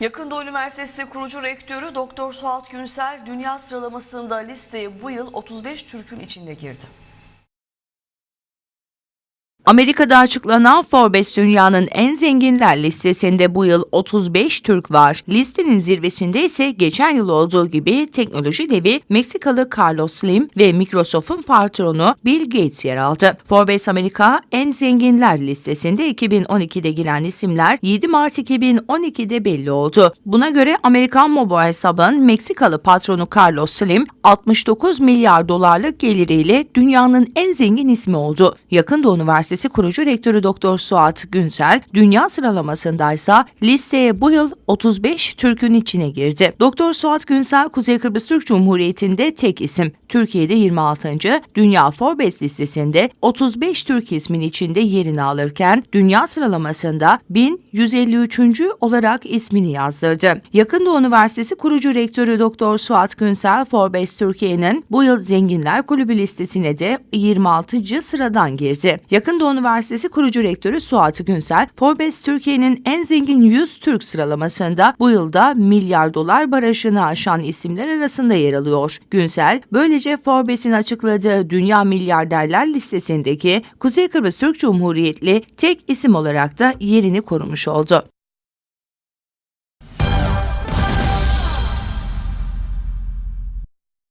Yakın Doğu Üniversitesi kurucu rektörü Doktor Suat Günsel dünya sıralamasında listeye bu yıl 35 Türk'ün içinde girdi. Amerika'da açıklanan Forbes dünyanın en zenginler listesinde bu yıl 35 Türk var. Listenin zirvesinde ise geçen yıl olduğu gibi teknoloji devi Meksikalı Carlos Slim ve Microsoft'un patronu Bill Gates yer aldı. Forbes Amerika en zenginler listesinde 2012'de giren isimler 7 Mart 2012'de belli oldu. Buna göre Amerikan Mobile hesabın Meksikalı patronu Carlos Slim 69 milyar dolarlık geliriyle dünyanın en zengin ismi oldu. Yakın Doğu Üniversitesi kurucu rektörü Doktor Suat Günsel, dünya sıralamasındaysa listeye bu yıl 35 Türk'ün içine girdi. Doktor Suat Günsel, Kuzey Kıbrıs Türk Cumhuriyeti'nde tek isim. Türkiye'de 26. Dünya Forbes listesinde 35 Türk ismin içinde yerini alırken dünya sıralamasında 1153. olarak ismini yazdırdı. Yakın Doğu Üniversitesi kurucu rektörü Doktor Suat Günsel, Forbes Türkiye'nin bu yıl Zenginler Kulübü listesine de 26. sıradan girdi. Yakın Doğu Üniversitesi kurucu rektörü Suat Günsel, Forbes Türkiye'nin en zengin 100 Türk sıralamasında bu yılda milyar dolar barajını aşan isimler arasında yer alıyor. Günsel, böylece Forbes'in açıkladığı Dünya Milyarderler listesindeki Kuzey Kıbrıs Türk Cumhuriyetli tek isim olarak da yerini korumuş oldu.